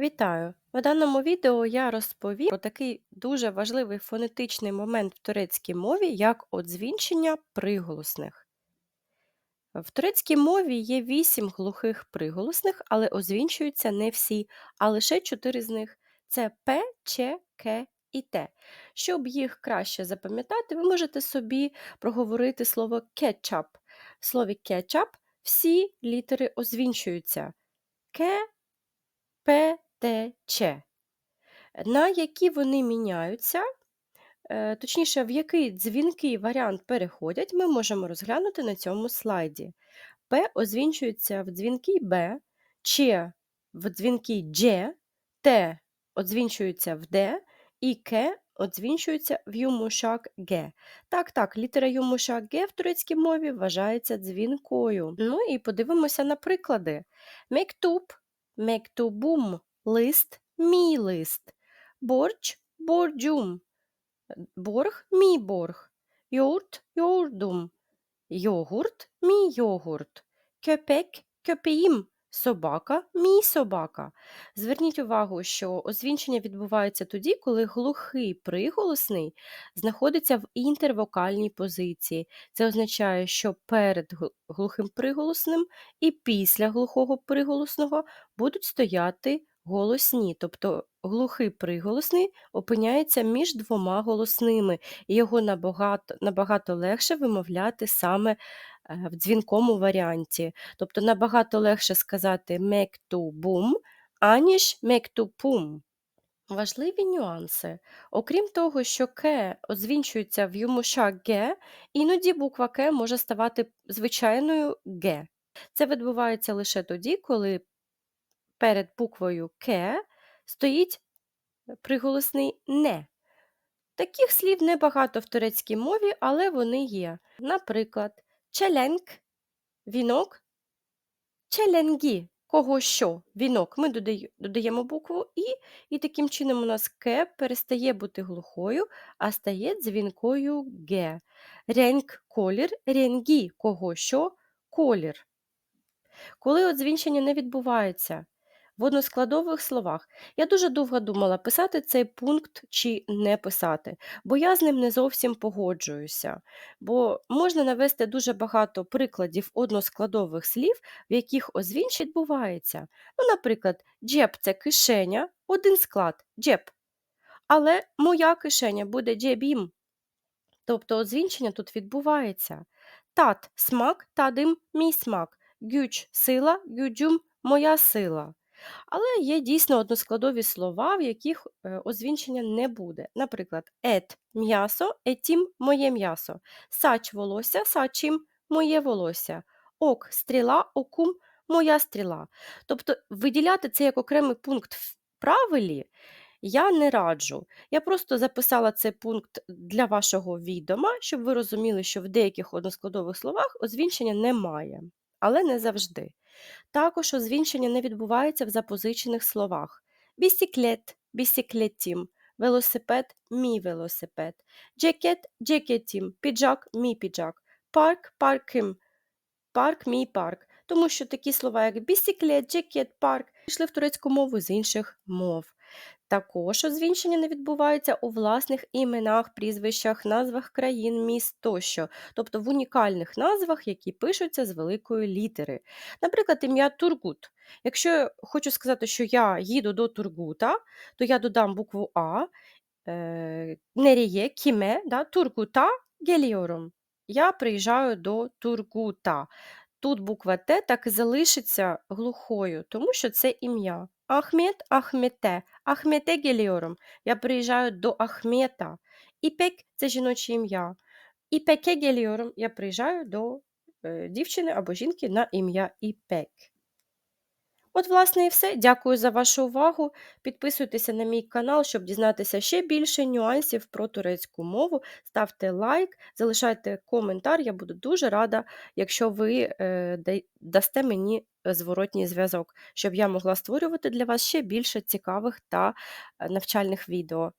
Вітаю! У даному відео я розповім про такий дуже важливий фонетичний момент в турецькій мові, як одзвінчення приголосних. В турецькій мові є вісім глухих приголосних, але озвінчуються не всі, а лише чотири з них це П, Ч, К і Т. Щоб їх краще запам'ятати, ви можете собі проговорити слово кетчап. В слові кетчап всі літери озвінчуються. К, П, Т, Ч. На які вони міняються, е, точніше, в який дзвінкий варіант переходять, ми можемо розглянути на цьому слайді. П озвінчується в дзвінкий Б, Ч в дзвінкий Дж, Т озвінчується в Д і К озвінчується в юмушак Г. Так, так, літера юмушак Г в турецькій мові вважається дзвінкою. Ну і подивимося на приклади. Мектуб, мектубум, лист, мій лист, борч, борджум, борг, мій борг, йогурт, йогурдум, йогурт, мій йогурт, köpek, köpeğim, собака, мій собака. Зверніть увагу, що озвінчення відбувається тоді, коли глухий приголосний знаходиться в інтервокальній позиції. Це означає, що перед глухим приголосним і після глухого приголосного будуть стояти голосні, тобто глухий приголосний опиняється між двома голосними, і його набагато, набагато легше вимовляти саме е, в дзвінкому варіанті. Тобто набагато легше сказати мектубум, аніж мектупум. Важливі нюанси. Окрім того, що К озвінчується в юмуша Г, іноді буква К може ставати звичайною Г. Це відбувається лише тоді, коли перед буквою К стоїть приголосний не. Таких слів небагато в турецькій мові, але вони є. Наприклад, челенк, вінок, челенгі, кого що, вінок. Ми додаємо букву І, і таким чином у нас К перестає бути глухою, а стає дзвінкою Г. Ренк колір, ренгі, кого що, колір. Коли одзвінчення не відбувається в односкладових словах, я дуже довго думала, писати цей пункт чи не писати, бо я з ним не зовсім погоджуюся. Бо можна навести дуже багато прикладів односкладових слів, в яких озвінч відбувається. Ну, наприклад, джеб це кишеня, один склад джеб. Але моя кишеня буде джебім. Тобто озвінчення тут відбувається. Тат смак, тадим мій смак. Гюч сила, гюджум моя сила. Але є дійсно односкладові слова, в яких е, озвінчення не буде. Наприклад, ет м'ясо, етім моє м'ясо, сач волосся, сачим моє волосся, ок стріла, окум моя стріла. Тобто виділяти це як окремий пункт в правилі я не раджу. Я просто записала цей пункт для вашого відома, щоб ви розуміли, що в деяких односкладових словах озвінчення немає, але не завжди. Також озвінчення не відбувається в запозичених словах. Бісіклет, бісіклетім, велосипед, мій велосипед, джекет, джекетім, піджак, мій піджак, парк, парким, парк, мій парк. Тому що такі слова, як бісіклет, джекет, парк, пішли в турецьку мову з інших мов. Також озвінчення не відбувається у власних іменах, прізвищах, назвах країн, міст тощо, тобто в унікальних назвах, які пишуться з великої літери. Наприклад, ім'я Тургут. Якщо я хочу сказати, що я їду до Тургута, то я додам букву А, е, Неріє, кіме, да, Тургута геліорум. Я приїжджаю до Тургута. Тут буква Т так і залишиться глухою, тому що це ім'я. Ахмет, Ахмете, Ахмете Геліором. Я приїжджаю до Ахмета. Іпек це жіноче ім'я. Іпеке Геліором Я приїжджаю до е, дівчини або жінки на ім'я Іпек. От, власне, і все. Дякую за вашу увагу. Підписуйтеся на мій канал, щоб дізнатися ще більше нюансів про турецьку мову. Ставте лайк, залишайте коментар. Я буду дуже рада, якщо ви е, дасте мені е, зворотній зв'язок, щоб я могла створювати для вас ще більше цікавих та е, навчальних відео.